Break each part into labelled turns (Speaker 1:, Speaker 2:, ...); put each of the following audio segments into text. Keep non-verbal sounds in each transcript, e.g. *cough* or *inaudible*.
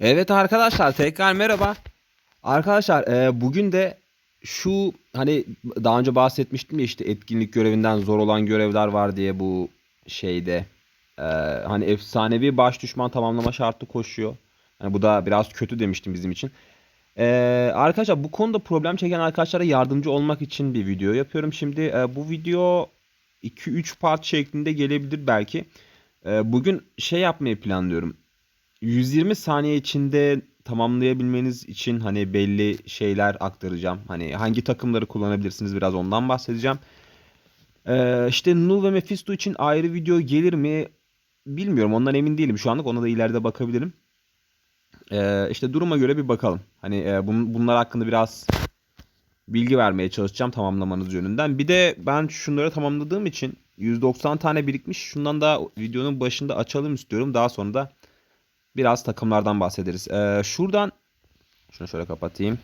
Speaker 1: Evet arkadaşlar tekrar merhaba. Arkadaşlar e, bugün de şu hani daha önce bahsetmiştim ya işte etkinlik görevinden zor olan görevler var diye bu şeyde e, hani efsanevi baş düşman tamamlama şartı koşuyor. Hani bu da biraz kötü demiştim bizim için. E, arkadaşlar bu konuda problem çeken arkadaşlara yardımcı olmak için bir video yapıyorum. Şimdi e, bu video 2-3 part şeklinde gelebilir belki. E, bugün şey yapmayı planlıyorum. 120 saniye içinde tamamlayabilmeniz için hani belli şeyler aktaracağım. Hani hangi takımları kullanabilirsiniz biraz ondan bahsedeceğim. Ee, işte Null ve Mephisto için ayrı video gelir mi bilmiyorum. Ondan emin değilim şu anlık. Ona da ileride bakabilirim. Ee, işte duruma göre bir bakalım. Hani e, bun- bunlar hakkında biraz bilgi vermeye çalışacağım tamamlamanız yönünden. Bir de ben şunları tamamladığım için 190 tane birikmiş. Şundan da videonun başında açalım istiyorum. Daha sonra da biraz takımlardan bahsederiz. Ee, şuradan şunu şöyle kapatayım.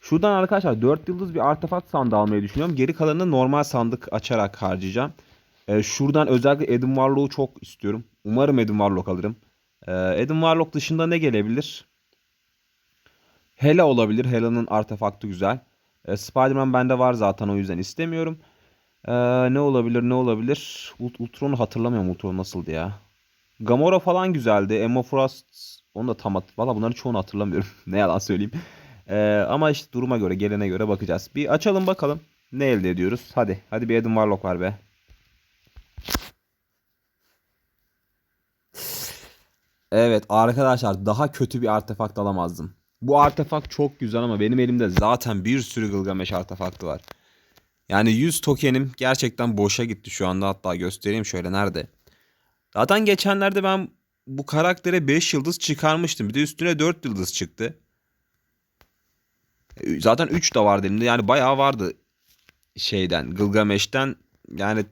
Speaker 1: Şuradan arkadaşlar 4 yıldız bir artefakt sandığı almayı düşünüyorum. Geri kalanını normal sandık açarak harcayacağım. Ee, şuradan özellikle Adam Warlock'u çok istiyorum. Umarım Adam Warlock alırım. Ee, Adam Warlock dışında ne gelebilir? Hela olabilir. Hela'nın artefaktı güzel. Ee, Spider-Man bende var zaten o yüzden istemiyorum. Ee, ne olabilir ne olabilir? Ult- Ultron'u hatırlamıyorum Ultron nasıldı ya. Gamora falan güzeldi. Emma Frost onu da tam Valla bunların çoğunu hatırlamıyorum. *laughs* ne yalan söyleyeyim. Ee, ama işte duruma göre gelene göre bakacağız. Bir açalım bakalım. Ne elde ediyoruz? Hadi. Hadi bir Adam Warlock var be. Evet arkadaşlar daha kötü bir artefakt alamazdım. Bu artefakt çok güzel ama benim elimde zaten bir sürü Gılgamesh artefaktı var. Yani 100 tokenim gerçekten boşa gitti şu anda hatta göstereyim şöyle nerede. Zaten geçenlerde ben bu karaktere 5 yıldız çıkarmıştım. Bir de üstüne 4 yıldız çıktı. E, Zaten 3 de vardı elimde. Yani bayağı vardı şeyden, Gılgameş'ten. Yani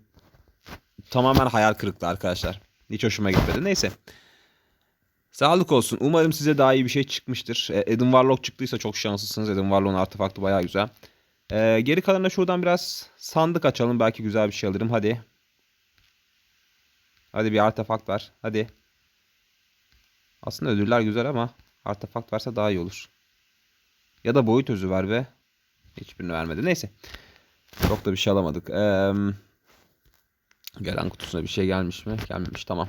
Speaker 1: tamamen hayal kırıklığı arkadaşlar. Hiç hoşuma gitmedi. Neyse. Sağlık olsun. Umarım size daha iyi bir şey çıkmıştır. E, Adam Warlock çıktıysa çok şanslısınız. Adam Warlock'un artefaktı bayağı güzel. E, geri kalanına şuradan biraz sandık açalım. Belki güzel bir şey alırım. Hadi. Hadi bir artefakt var. Hadi. Aslında ödüller güzel ama artefakt varsa daha iyi olur. Ya da boyut özü ver be. Hiçbirini vermedi. Neyse. Çok da bir şey alamadık. Eee gelen kutusuna bir şey gelmiş mi? Gelmemiş. Tamam.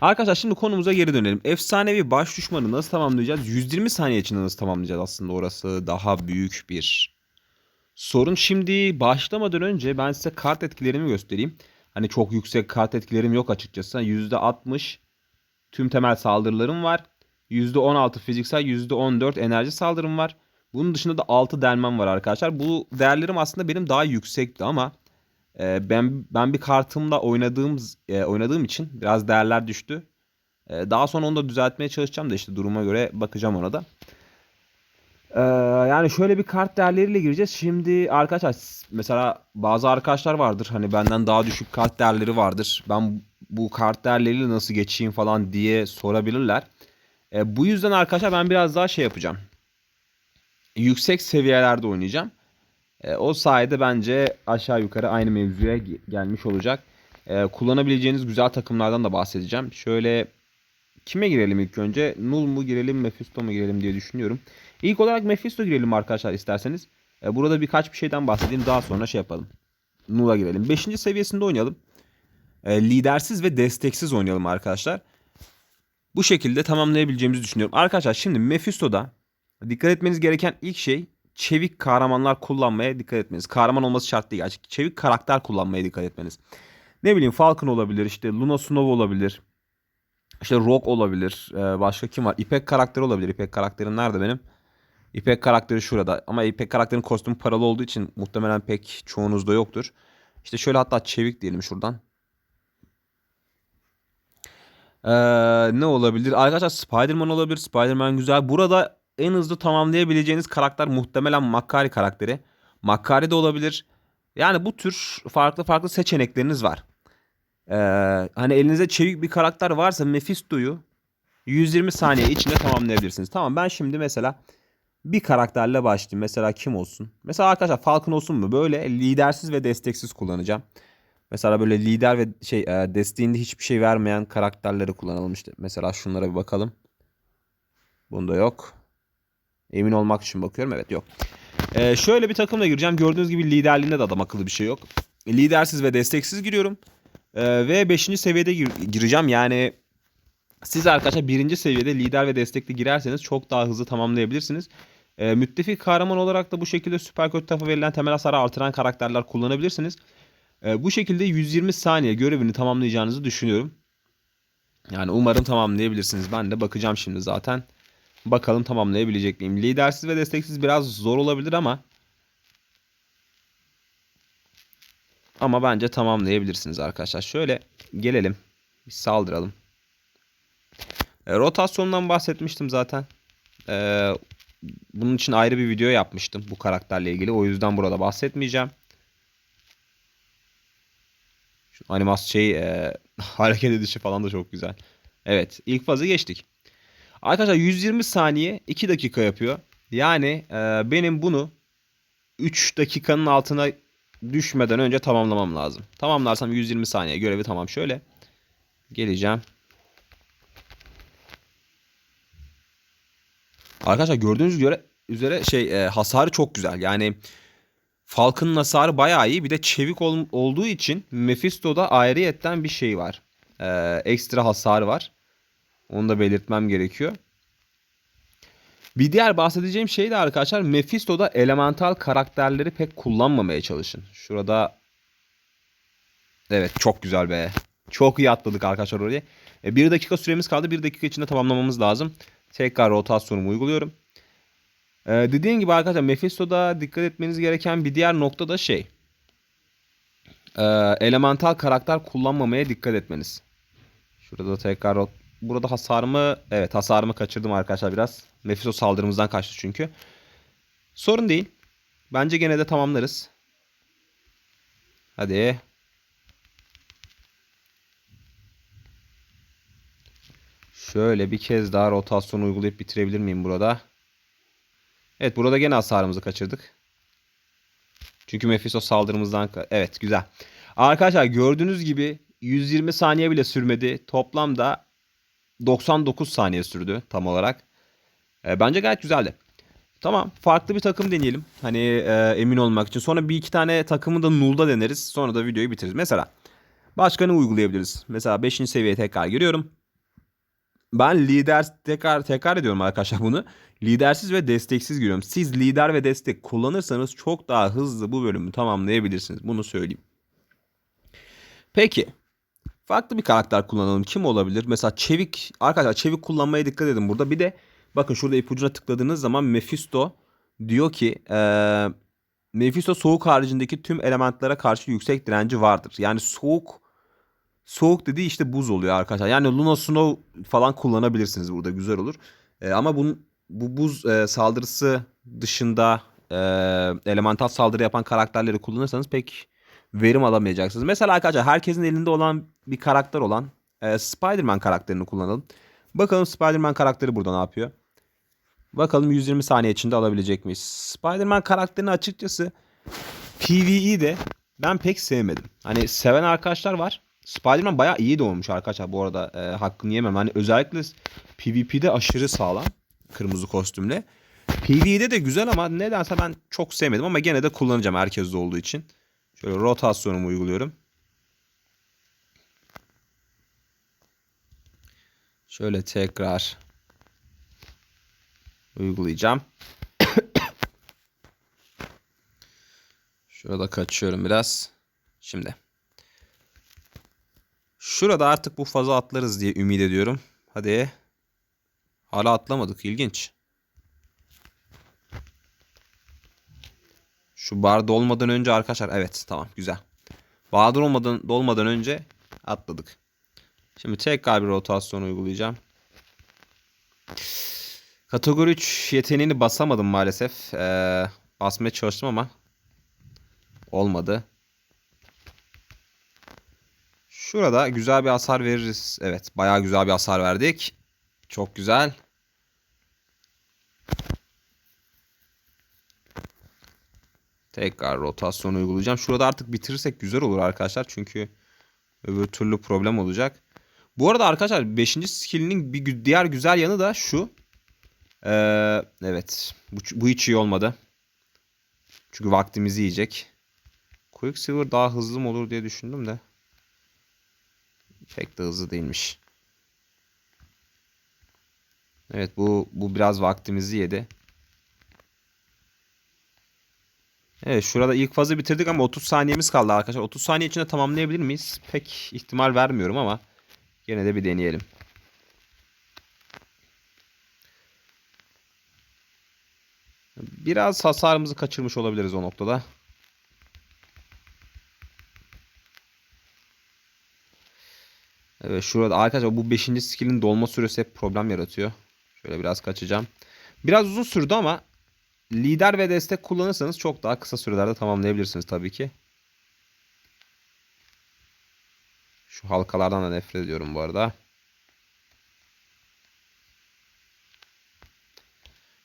Speaker 1: Arkadaşlar şimdi konumuza geri dönelim. Efsanevi baş düşmanı nasıl tamamlayacağız? 120 saniye içinde nasıl tamamlayacağız aslında orası daha büyük bir sorun. Şimdi başlamadan önce ben size kart etkilerimi göstereyim. Hani çok yüksek kart etkilerim yok açıkçası. %60 tüm temel saldırılarım var. %16 fiziksel, %14 enerji saldırım var. Bunun dışında da 6 delmem var arkadaşlar. Bu değerlerim aslında benim daha yüksekti ama e, ben ben bir kartımla oynadığım e, oynadığım için biraz değerler düştü. E, daha sonra onu da düzeltmeye çalışacağım da işte duruma göre bakacağım ona da. Ee, yani şöyle bir kart değerleriyle gireceğiz. Şimdi arkadaşlar mesela bazı arkadaşlar vardır hani benden daha düşük kart değerleri vardır. Ben bu kart değerleriyle nasıl geçeyim falan diye sorabilirler. Ee, bu yüzden arkadaşlar ben biraz daha şey yapacağım. Yüksek seviyelerde oynayacağım. Ee, o sayede bence aşağı yukarı aynı mevzuya ge- gelmiş olacak. Ee, kullanabileceğiniz güzel takımlardan da bahsedeceğim. Şöyle Kime girelim ilk önce? Null mu girelim, Mephisto mu girelim diye düşünüyorum. İlk olarak Mephisto girelim arkadaşlar isterseniz. E, burada birkaç bir şeyden bahsedeyim. Daha sonra şey yapalım. Null'a girelim. 5. seviyesinde oynayalım. E, lidersiz ve desteksiz oynayalım arkadaşlar. Bu şekilde tamamlayabileceğimizi düşünüyorum. Arkadaşlar şimdi Mephisto'da dikkat etmeniz gereken ilk şey çevik kahramanlar kullanmaya dikkat etmeniz. Kahraman olması şart değil. Gerçi çevik karakter kullanmaya dikkat etmeniz. Ne bileyim Falcon olabilir, işte Luna Snow olabilir. İşte Rock olabilir. Ee, başka kim var? İpek karakteri olabilir. İpek karakterim nerede benim? İpek karakteri şurada. Ama İpek karakterin kostümü paralı olduğu için muhtemelen pek çoğunuzda yoktur. İşte şöyle hatta çevik diyelim şuradan. Ee, ne olabilir? Arkadaşlar Spider-Man olabilir. Spider-Man güzel. Burada en hızlı tamamlayabileceğiniz karakter muhtemelen Makkari karakteri. Makkari de olabilir. Yani bu tür farklı farklı seçenekleriniz var. Ee, hani elinizde çevik bir karakter varsa Mephisto'yu 120 saniye içinde tamamlayabilirsiniz. Tamam ben şimdi mesela bir karakterle başlayayım. Mesela kim olsun? Mesela arkadaşlar Falcon olsun mu? Böyle lidersiz ve desteksiz kullanacağım. Mesela böyle lider ve şey e, desteğinde hiçbir şey vermeyen karakterleri kullanalım işte. Mesela şunlara bir bakalım. Bunda yok. Emin olmak için bakıyorum. Evet yok. Ee, şöyle bir takımla gireceğim. Gördüğünüz gibi liderliğinde de adam akıllı bir şey yok. Lidersiz ve desteksiz giriyorum. Ee, ve 5. seviyede gir- gireceğim. Yani siz arkadaşlar birinci seviyede lider ve destekli girerseniz çok daha hızlı tamamlayabilirsiniz. Ee, müttefik kahraman olarak da bu şekilde süper kötü tarafa verilen temel hasarı artıran karakterler kullanabilirsiniz. Ee, bu şekilde 120 saniye görevini tamamlayacağınızı düşünüyorum. Yani umarım tamamlayabilirsiniz. Ben de bakacağım şimdi zaten. Bakalım tamamlayabilecek miyim? Lidersiz ve desteksiz biraz zor olabilir ama ama bence tamamlayabilirsiniz arkadaşlar. Şöyle gelelim. Bir saldıralım. E, rotasyondan bahsetmiştim zaten. E, bunun için ayrı bir video yapmıştım bu karakterle ilgili. O yüzden burada bahsetmeyeceğim. Şu animasyon şey e, *laughs* hareket edişi falan da çok güzel. Evet ilk fazı geçtik. Arkadaşlar 120 saniye 2 dakika yapıyor. Yani e, benim bunu 3 dakikanın altına düşmeden önce tamamlamam lazım. Tamamlarsam 120 saniye görevi tamam. Şöyle geleceğim. Arkadaşlar gördüğünüz göre üzere şey e, hasarı çok güzel. Yani Falcon'ın hasarı bayağı iyi. Bir de çevik ol- olduğu için Mephisto'da ayrıyetten bir şey var. E, ekstra hasarı var. Onu da belirtmem gerekiyor. Bir diğer bahsedeceğim şey de arkadaşlar Mephisto'da elemental karakterleri pek kullanmamaya çalışın. Şurada Evet çok güzel be. Çok iyi atladık arkadaşlar oraya. E, bir dakika süremiz kaldı. Bir dakika içinde tamamlamamız lazım. Tekrar rotasyonumu uyguluyorum. E, dediğim gibi arkadaşlar Mephisto'da dikkat etmeniz gereken bir diğer nokta da şey. E, elemental karakter kullanmamaya dikkat etmeniz. Şurada tekrar rot- Burada hasarımı evet hasarımı kaçırdım arkadaşlar biraz. Mephisto saldırımızdan kaçtı çünkü. Sorun değil. Bence gene de tamamlarız. Hadi. Şöyle bir kez daha rotasyon uygulayıp bitirebilir miyim burada? Evet burada gene hasarımızı kaçırdık. Çünkü Mephisto saldırımızdan... Evet güzel. Arkadaşlar gördüğünüz gibi 120 saniye bile sürmedi. Toplamda 99 saniye sürdü tam olarak. E, bence gayet güzeldi. Tamam farklı bir takım deneyelim. Hani e, emin olmak için. Sonra bir iki tane takımı da null'da deneriz. Sonra da videoyu bitiririz. Mesela başka ne uygulayabiliriz? Mesela 5. seviyeye tekrar giriyorum. Ben lider tekrar tekrar ediyorum arkadaşlar bunu. Lidersiz ve desteksiz giriyorum. Siz lider ve destek kullanırsanız çok daha hızlı bu bölümü tamamlayabilirsiniz. Bunu söyleyeyim. Peki. Farklı bir karakter kullanalım. Kim olabilir? Mesela çevik. Arkadaşlar çevik kullanmaya dikkat edin burada. Bir de bakın şurada ipucuna tıkladığınız zaman Mephisto diyor ki eee Mephisto soğuk haricindeki tüm elementlere karşı yüksek direnci vardır. Yani soğuk soğuk dediği işte buz oluyor arkadaşlar. Yani Luna Snow falan kullanabilirsiniz burada güzel olur. Eee, ama bunun bu buz eee, saldırısı dışında eee elemental saldırı yapan karakterleri kullanırsanız pek verim alamayacaksınız. Mesela arkadaşlar herkesin elinde olan bir karakter olan e, Spider-Man karakterini kullanalım. Bakalım Spider-Man karakteri burada ne yapıyor? Bakalım 120 saniye içinde alabilecek miyiz? Spider-Man karakterini açıkçası PvE'de ben pek sevmedim. Hani seven arkadaşlar var. Spider-Man bayağı iyi de olmuş arkadaşlar bu arada e, hakkını yemem. Hani özellikle PvP'de aşırı sağlam. Kırmızı kostümle. PvE'de de güzel ama nedense ben çok sevmedim ama gene de kullanacağım herkeste olduğu için. Şöyle rotasyonumu uyguluyorum. Şöyle tekrar uygulayacağım. *coughs* Şurada kaçıyorum biraz. Şimdi. Şurada artık bu fazla atlarız diye ümit ediyorum. Hadi. Hala atlamadık. İlginç. Şu bar dolmadan önce arkadaşlar evet tamam güzel. Bar dolmadan, dolmadan önce atladık. Şimdi tekrar bir rotasyon uygulayacağım. Kategori 3 yeteneğini basamadım maalesef. Ee, basmaya çalıştım ama olmadı. Şurada güzel bir hasar veririz. Evet bayağı güzel bir hasar verdik. Çok güzel. Tekrar rotasyon uygulayacağım. Şurada artık bitirirsek güzel olur arkadaşlar. Çünkü öbür türlü problem olacak. Bu arada arkadaşlar 5. skill'inin bir diğer güzel yanı da şu. Ee, evet. Bu, bu hiç iyi olmadı. Çünkü vaktimizi yiyecek. Quicksilver daha hızlı mı olur diye düşündüm de. Pek de hızlı değilmiş. Evet bu bu biraz vaktimizi yedi. Evet şurada ilk fazı bitirdik ama 30 saniyemiz kaldı arkadaşlar. 30 saniye içinde tamamlayabilir miyiz? Pek ihtimal vermiyorum ama gene de bir deneyelim. Biraz hasarımızı kaçırmış olabiliriz o noktada. Evet şurada arkadaşlar bu 5. skill'in dolma süresi hep problem yaratıyor. Şöyle biraz kaçacağım. Biraz uzun sürdü ama lider ve destek kullanırsanız çok daha kısa sürelerde tamamlayabilirsiniz tabii ki. Şu halkalardan da nefret ediyorum bu arada.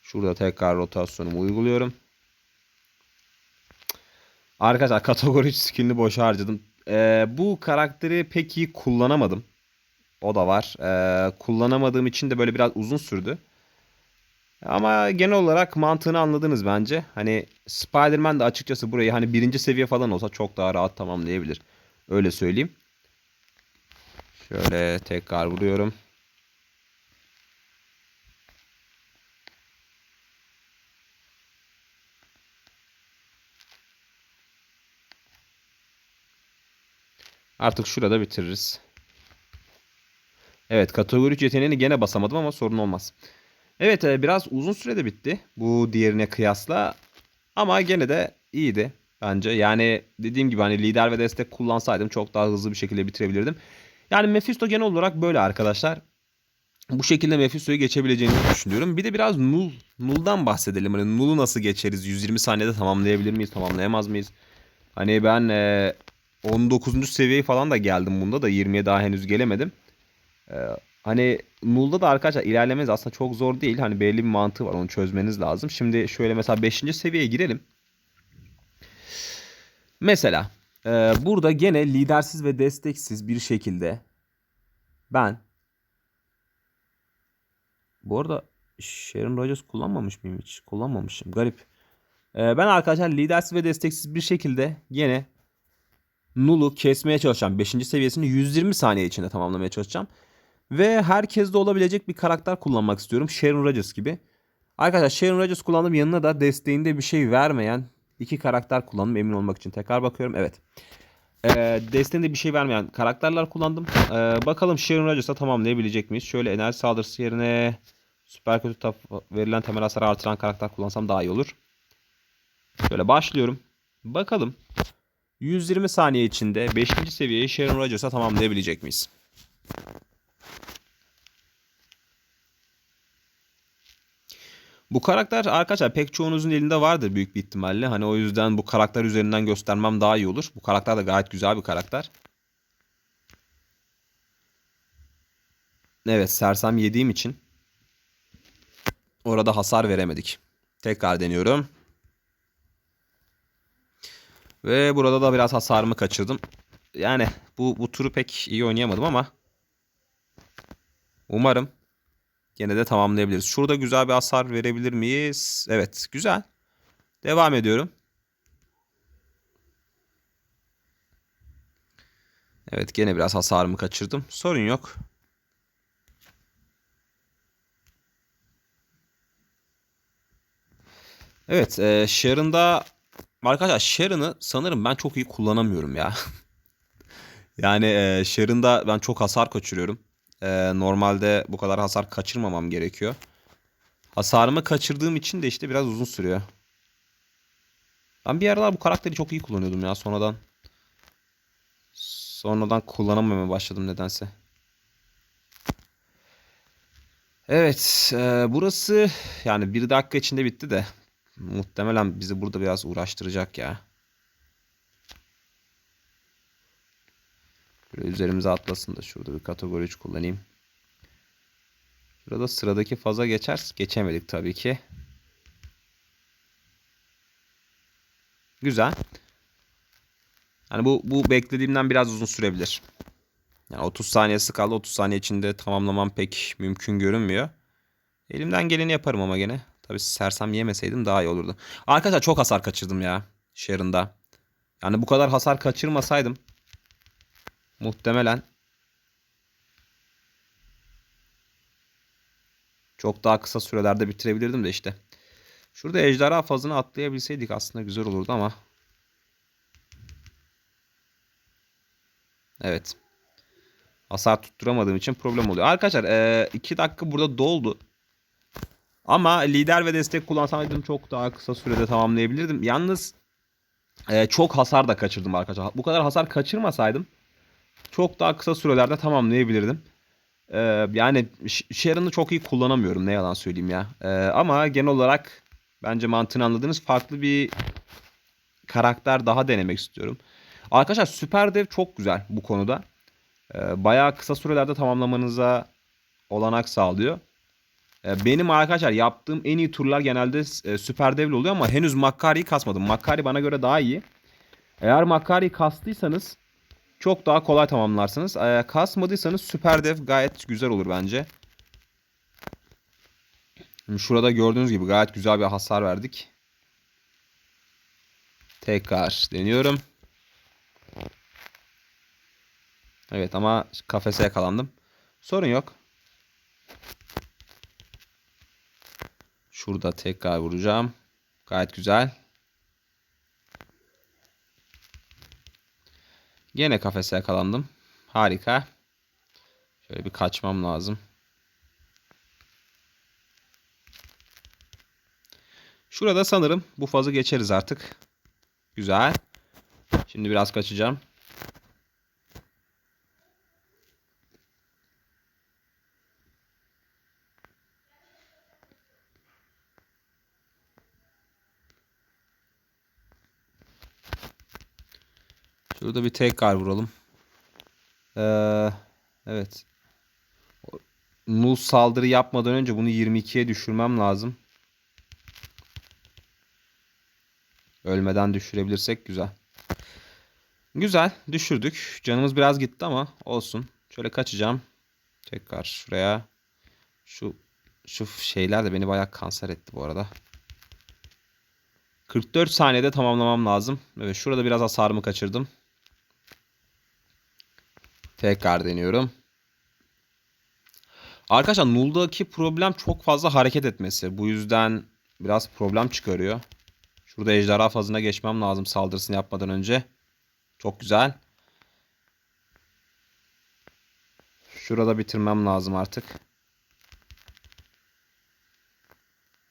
Speaker 1: Şurada tekrar rotasyonumu uyguluyorum. Arkadaşlar kategori 3 skinini boşa harcadım. Ee, bu karakteri pek iyi kullanamadım. O da var. Ee, kullanamadığım için de böyle biraz uzun sürdü. Ama genel olarak mantığını anladınız bence. Hani Spider-Man de açıkçası burayı hani birinci seviye falan olsa çok daha rahat tamamlayabilir. Öyle söyleyeyim. Şöyle tekrar vuruyorum. Artık şurada bitiririz. Evet kategori 3 yeteneğini gene basamadım ama sorun olmaz. Evet e, biraz uzun sürede bitti bu diğerine kıyasla. Ama gene de iyiydi bence. Yani dediğim gibi hani lider ve destek kullansaydım çok daha hızlı bir şekilde bitirebilirdim. Yani Mephisto genel olarak böyle arkadaşlar. Bu şekilde Mephisto'yu geçebileceğini düşünüyorum. Bir de biraz Null, Null'dan bahsedelim. Hani Null'u nasıl geçeriz? 120 saniyede tamamlayabilir miyiz? Tamamlayamaz mıyız? Hani ben e, 19. seviyeyi falan da geldim bunda da 20'ye daha henüz gelemedim. Ee, hani Null'da da arkadaşlar ilerlemeniz aslında çok zor değil. Hani belli bir mantığı var onu çözmeniz lazım. Şimdi şöyle mesela 5. seviyeye girelim. Mesela e, burada gene lidersiz ve desteksiz bir şekilde ben bu arada Sharon Rogers kullanmamış mıyım hiç? Kullanmamışım. Garip. Ee, ben arkadaşlar lidersiz ve desteksiz bir şekilde gene Null'u kesmeye çalışacağım. 5. seviyesini 120 saniye içinde tamamlamaya çalışacağım. Ve herkeste olabilecek bir karakter kullanmak istiyorum. Sharon Rogers gibi. Arkadaşlar Sharon Rogers kullandım. Yanına da desteğinde bir şey vermeyen iki karakter kullandım emin olmak için. Tekrar bakıyorum. Evet. Ee, desteğinde bir şey vermeyen karakterler kullandım. Ee, bakalım Sharon Rogers'a tamamlayabilecek miyiz? Şöyle enerji saldırısı yerine süper kötü verilen temel hasar artıran karakter kullansam daha iyi olur. Şöyle başlıyorum. Bakalım 120 saniye içinde 5. seviyeyi Sharon Rogers'a tamamlayabilecek miyiz? Bu karakter arkadaşlar pek çoğunuzun elinde vardır büyük bir ihtimalle. Hani o yüzden bu karakter üzerinden göstermem daha iyi olur. Bu karakter de gayet güzel bir karakter. Evet sersem yediğim için orada hasar veremedik. Tekrar deniyorum. Ve burada da biraz hasarımı kaçırdım. Yani bu, bu turu pek iyi oynayamadım ama umarım Gene de tamamlayabiliriz. Şurada güzel bir hasar verebilir miyiz? Evet güzel. Devam ediyorum. Evet gene biraz hasarımı kaçırdım. Sorun yok. Evet e, Sharon'da arkadaşlar Sharon'ı sanırım ben çok iyi kullanamıyorum ya. *laughs* yani e, Sharon'da ben çok hasar kaçırıyorum. Ee, normalde bu kadar hasar kaçırmamam gerekiyor. Hasarımı kaçırdığım için de işte biraz uzun sürüyor. Ben bir aralar bu karakteri çok iyi kullanıyordum ya sonradan. Sonradan kullanamamaya başladım nedense. Evet e, burası yani bir dakika içinde bitti de muhtemelen bizi burada biraz uğraştıracak ya. Böyle üzerimize atlasın da şurada bir kategori 3 kullanayım. Şurada sıradaki faza geçer. Geçemedik tabii ki. Güzel. Yani bu, bu beklediğimden biraz uzun sürebilir. Yani 30 saniyesi kaldı. 30 saniye içinde tamamlamam pek mümkün görünmüyor. Elimden geleni yaparım ama gene. Tabii sersem yemeseydim daha iyi olurdu. Arkadaşlar çok hasar kaçırdım ya. Sharon'da. Yani bu kadar hasar kaçırmasaydım. Muhtemelen. Çok daha kısa sürelerde bitirebilirdim de işte. Şurada ejderha fazını atlayabilseydik aslında güzel olurdu ama. Evet. Hasar tutturamadığım için problem oluyor. Arkadaşlar 2 dakika burada doldu. Ama lider ve destek kullansaydım çok daha kısa sürede tamamlayabilirdim. Yalnız e, çok hasar da kaçırdım arkadaşlar. Bu kadar hasar kaçırmasaydım çok daha kısa sürelerde tamamlayabilirdim. E, yani Sharon'ı çok iyi kullanamıyorum ne yalan söyleyeyim ya. E, ama genel olarak bence mantığını anladığınız farklı bir karakter daha denemek istiyorum. Arkadaşlar Süper Dev çok güzel bu konuda. E, bayağı kısa sürelerde tamamlamanıza olanak sağlıyor. E, benim arkadaşlar yaptığım en iyi turlar genelde e, süper devli oluyor ama henüz Makkari'yi kasmadım. Makkari bana göre daha iyi. Eğer Makkari'yi kastıysanız çok daha kolay tamamlarsınız. E, kasmadıysanız süper dev gayet güzel olur bence. Şimdi şurada gördüğünüz gibi gayet güzel bir hasar verdik. Tekrar deniyorum. Evet ama kafese yakalandım. Sorun yok. Şurada tekrar vuracağım. Gayet güzel. Yine kafese yakalandım. Harika. Şöyle bir kaçmam lazım. Şurada sanırım bu fazı geçeriz artık. Güzel. Şimdi biraz kaçacağım. Şurada bir tekrar vuralım. Ee, evet. Null saldırı yapmadan önce bunu 22'ye düşürmem lazım. Ölmeden düşürebilirsek güzel. Güzel düşürdük. Canımız biraz gitti ama olsun. Şöyle kaçacağım. Tekrar şuraya. Şu şu şeyler de beni bayağı kanser etti bu arada. 44 saniyede tamamlamam lazım. Evet şurada biraz hasarımı kaçırdım. Tekrar deniyorum. Arkadaşlar Null'daki problem çok fazla hareket etmesi. Bu yüzden biraz problem çıkarıyor. Şurada ejderha fazına geçmem lazım saldırısını yapmadan önce. Çok güzel. Şurada bitirmem lazım artık.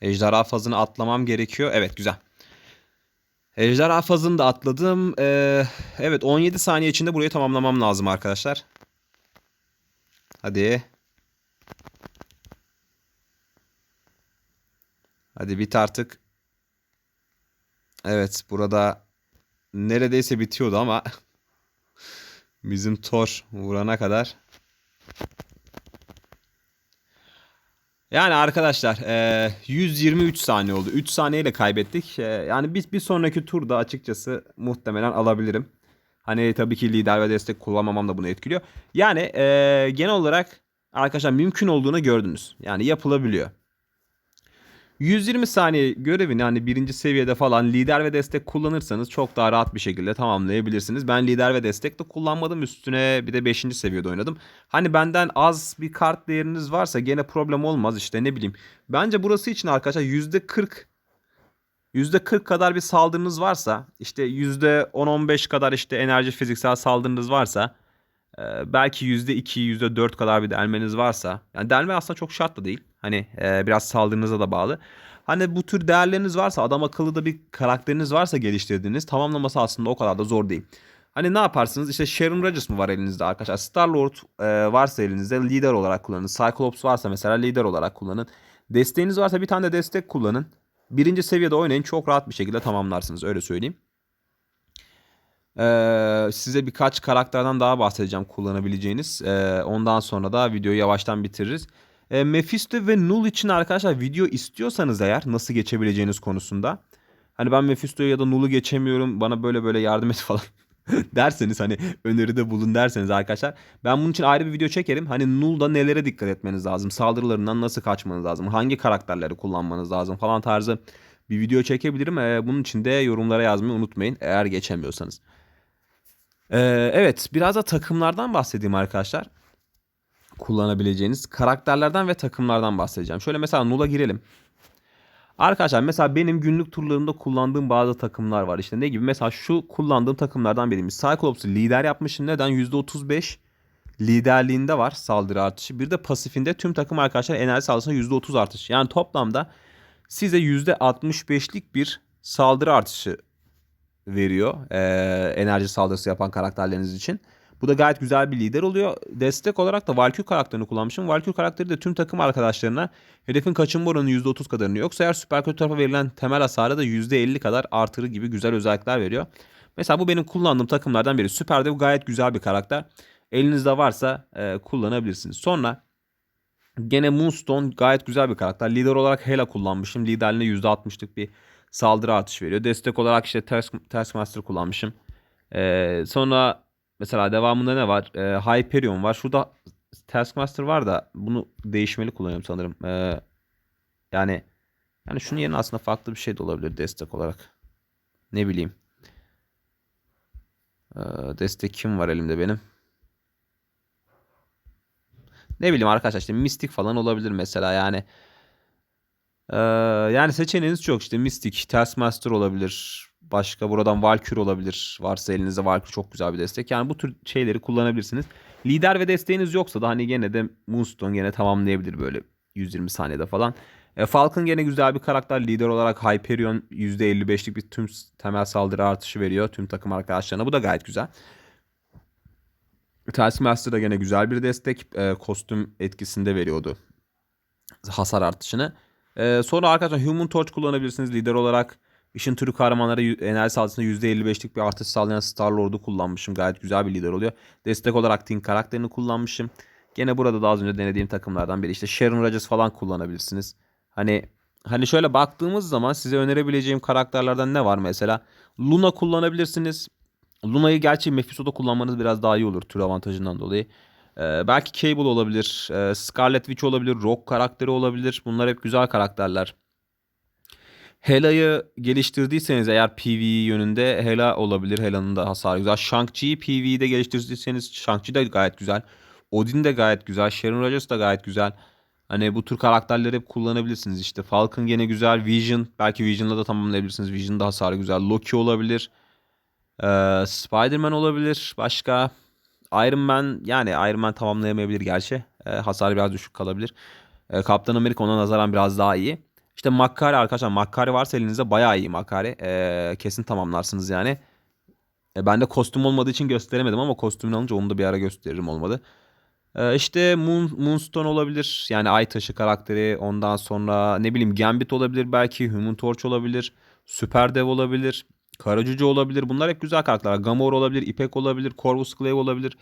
Speaker 1: Ejderha fazını atlamam gerekiyor. Evet güzel. Ejderha fazını da atladım. Ee, evet 17 saniye içinde burayı tamamlamam lazım arkadaşlar. Hadi. Hadi bit artık. Evet burada neredeyse bitiyordu ama *laughs* bizim Thor vurana kadar Yani arkadaşlar 123 saniye oldu. 3 saniyeyle kaybettik. Yani biz bir sonraki turda açıkçası muhtemelen alabilirim. Hani tabii ki lider ve destek kullanmamam da bunu etkiliyor. Yani genel olarak arkadaşlar mümkün olduğunu gördünüz. Yani yapılabiliyor. 120 saniye görevini hani birinci seviyede falan lider ve destek kullanırsanız çok daha rahat bir şekilde tamamlayabilirsiniz. Ben lider ve destek de kullanmadım. Üstüne bir de 5. seviyede oynadım. Hani benden az bir kart değeriniz varsa gene problem olmaz işte ne bileyim. Bence burası için arkadaşlar %40 %40 kadar bir saldırınız varsa işte %10-15 kadar işte enerji fiziksel saldırınız varsa belki %2, %4 kadar bir delmeniz varsa yani delme aslında çok şart da değil. Hani e, biraz saldırınıza da bağlı. Hani bu tür değerleriniz varsa adam akıllı da bir karakteriniz varsa geliştirdiğiniz tamamlaması aslında o kadar da zor değil. Hani ne yaparsınız? İşte Sharon Rogers mı var elinizde arkadaşlar? Star-Lord e, varsa elinizde lider olarak kullanın. Cyclops varsa mesela lider olarak kullanın. Desteğiniz varsa bir tane de destek kullanın. Birinci seviyede oynayın çok rahat bir şekilde tamamlarsınız öyle söyleyeyim. Ee, size birkaç karakterden daha bahsedeceğim kullanabileceğiniz. Ee, ondan sonra da videoyu yavaştan bitiririz. Ee, Mephisto ve Null için arkadaşlar video istiyorsanız eğer nasıl geçebileceğiniz konusunda. Hani ben Mephisto'yu ya da Null'u geçemiyorum bana böyle böyle yardım et *laughs* falan. derseniz hani öneride bulun derseniz arkadaşlar ben bunun için ayrı bir video çekerim. Hani Null'da nelere dikkat etmeniz lazım? Saldırılarından nasıl kaçmanız lazım? Hangi karakterleri kullanmanız lazım falan tarzı bir video çekebilirim. Ee, bunun için de yorumlara yazmayı unutmayın eğer geçemiyorsanız. Ee, evet biraz da takımlardan bahsedeyim arkadaşlar. Kullanabileceğiniz karakterlerden ve takımlardan bahsedeceğim. Şöyle mesela Null'a girelim. Arkadaşlar mesela benim günlük turlarımda kullandığım bazı takımlar var. İşte ne gibi? Mesela şu kullandığım takımlardan biriymiş. Cyclops'u lider yapmışım. Neden? %35 liderliğinde var saldırı artışı. Bir de pasifinde tüm takım arkadaşlar enerji saldırısında %30 artış. Yani toplamda size %65'lik bir saldırı artışı veriyor. Ee, enerji saldırısı yapan karakterleriniz için. Bu da gayet güzel bir lider oluyor. Destek olarak da Valkyrie karakterini kullanmışım. Valkyrie karakteri de tüm takım arkadaşlarına hedefin kaçınma oranı %30 kadarını yoksa eğer süper kötü tarafa verilen temel hasarı da %50 kadar artırı gibi güzel özellikler veriyor. Mesela bu benim kullandığım takımlardan biri. Süper Dev gayet güzel bir karakter. Elinizde varsa e, kullanabilirsiniz. Sonra gene Moonstone gayet güzel bir karakter. Lider olarak Hela kullanmışım. Liderliğine %60'lık bir saldırı artışı veriyor. Destek olarak işte Task, Taskmaster kullanmışım. Ee, sonra mesela devamında ne var? Ee, Hyperion var. Şurada Taskmaster var da bunu değişmeli kullanıyorum sanırım. Ee, yani yani şunun yerine aslında farklı bir şey de olabilir destek olarak. Ne bileyim. Ee, destek kim var elimde benim? Ne bileyim arkadaşlar işte mistik falan olabilir mesela yani. Ee, yani seçeneğiniz çok işte Mystic, Taskmaster olabilir. Başka buradan Valkyrie olabilir. Varsa elinizde Valkyrie çok güzel bir destek. Yani bu tür şeyleri kullanabilirsiniz. Lider ve desteğiniz yoksa da hani gene de Moonstone gene tamamlayabilir böyle 120 saniyede falan. E, Falcon gene güzel bir karakter. Lider olarak Hyperion %55'lik bir tüm temel saldırı artışı veriyor tüm takım arkadaşlarına. Bu da gayet güzel. Taskmaster da gene güzel bir destek. E, kostüm etkisinde veriyordu hasar artışını. Ee, sonra arkadaşlar Human Torch kullanabilirsiniz lider olarak. İşin türü kahramanlara enerji saldırısında %55'lik bir artış sağlayan Star Lord'u kullanmışım. Gayet güzel bir lider oluyor. Destek olarak Tink karakterini kullanmışım. Gene burada da az önce denediğim takımlardan biri. İşte Sharon Rogers falan kullanabilirsiniz. Hani hani şöyle baktığımız zaman size önerebileceğim karakterlerden ne var mesela? Luna kullanabilirsiniz. Luna'yı gerçi Mephisto'da kullanmanız biraz daha iyi olur tür avantajından dolayı. Ee, belki Cable olabilir, e, Scarlet Witch olabilir, Rock karakteri olabilir. Bunlar hep güzel karakterler. Hela'yı geliştirdiyseniz eğer PvE yönünde Hela olabilir. Hela'nın da hasarı güzel. Shang-Chi'yi PvE'de geliştirdiyseniz Shang-Chi de gayet güzel. Odin de gayet güzel. Sharon Rogers da gayet güzel. Hani bu tür karakterleri hep kullanabilirsiniz. İşte Falcon gene güzel. Vision belki Vision'la da tamamlayabilirsiniz. Vision da hasarı güzel. Loki olabilir. Ee, Spider-Man olabilir. Başka Iron Man yani Iron Man tamamlayamayabilir gerçi. E, hasarı biraz düşük kalabilir. E, Kaptan Amerika ona nazaran biraz daha iyi. İşte Makkari arkadaşlar Makkari varsa elinizde bayağı iyi Makkari. E, kesin tamamlarsınız yani. E, ben de kostüm olmadığı için gösteremedim ama kostümünü alınca onu da bir ara gösteririm olmadı. E, işte Moon, Moonstone olabilir. Yani Ay Taşı karakteri. Ondan sonra ne bileyim Gambit olabilir belki. Human Torch olabilir. Süper Dev olabilir. Kara olabilir. Bunlar hep güzel karakterler. Gamor olabilir, İpek olabilir, Corvus Clave olabilir.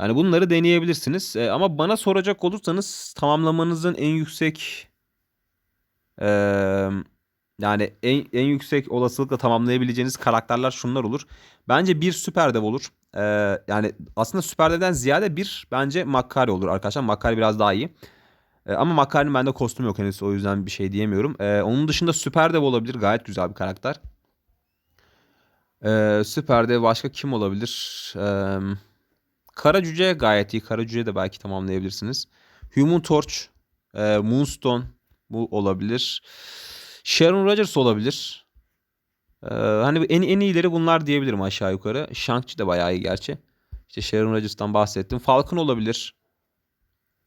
Speaker 1: Yani bunları deneyebilirsiniz. E, ama bana soracak olursanız tamamlamanızın en yüksek e, yani en, en yüksek olasılıkla tamamlayabileceğiniz karakterler şunlar olur. Bence bir süper dev olur. E, yani aslında süper devden ziyade bir bence Makkari olur arkadaşlar. Makkari biraz daha iyi. E, ama Makkari'nin bende kostüm yok henüz o yüzden bir şey diyemiyorum. E, onun dışında süper dev olabilir. Gayet güzel bir karakter. Ee, süper'de başka kim olabilir? Ee, Kara Cüce gayet iyi. Kara Cüce de belki tamamlayabilirsiniz. Human Torch, e, Moonstone bu olabilir. Sharon Rogers olabilir. Ee, hani en, en iyileri bunlar diyebilirim aşağı yukarı. Shang-Chi de bayağı iyi gerçi. İşte Sharon Rogers'tan bahsettim. Falcon olabilir.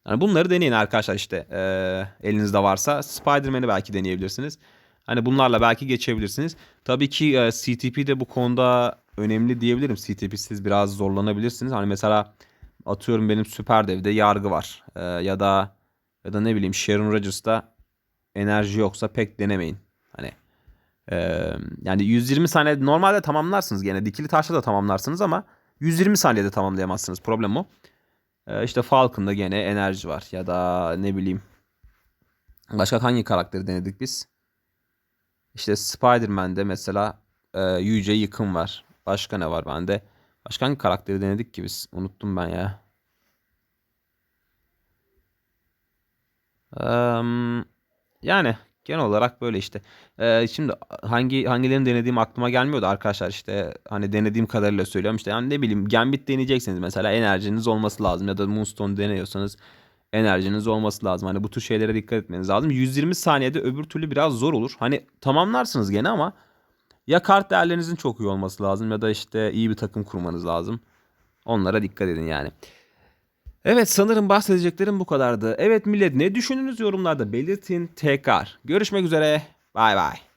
Speaker 1: Yani bunları deneyin arkadaşlar işte. Ee, elinizde varsa. Spider-Man'i belki deneyebilirsiniz. Hani bunlarla belki geçebilirsiniz. Tabii ki e, CTP de bu konuda önemli diyebilirim. CTP'siz biraz zorlanabilirsiniz. Hani mesela atıyorum benim süper devde yargı var. E, ya da ya da ne bileyim Sharon Rogers'ta enerji yoksa pek denemeyin. Hani e, yani 120 saniyede normalde tamamlarsınız gene. Dikili taşla da tamamlarsınız ama 120 saniyede tamamlayamazsınız. Problem o. E, işte Falcon'da gene enerji var. Ya da ne bileyim Başka hangi karakteri denedik biz? İşte Spider-Man'de mesela e, yüce yıkım var. Başka ne var bende? Başka hangi karakteri denedik ki biz? Unuttum ben ya. Eee, yani genel olarak böyle işte. Eee, şimdi hangi hangilerini denediğim aklıma gelmiyordu arkadaşlar işte hani denediğim kadarıyla söylüyorum işte yani ne bileyim Gambit deneyecekseniz mesela enerjiniz olması lazım ya da Moonstone deniyorsanız enerjiniz olması lazım. Hani bu tür şeylere dikkat etmeniz lazım. 120 saniyede öbür türlü biraz zor olur. Hani tamamlarsınız gene ama ya kart değerlerinizin çok iyi olması lazım ya da işte iyi bir takım kurmanız lazım. Onlara dikkat edin yani. Evet sanırım bahsedeceklerim bu kadardı. Evet millet ne düşündünüz yorumlarda belirtin tekrar. Görüşmek üzere. Bay bay.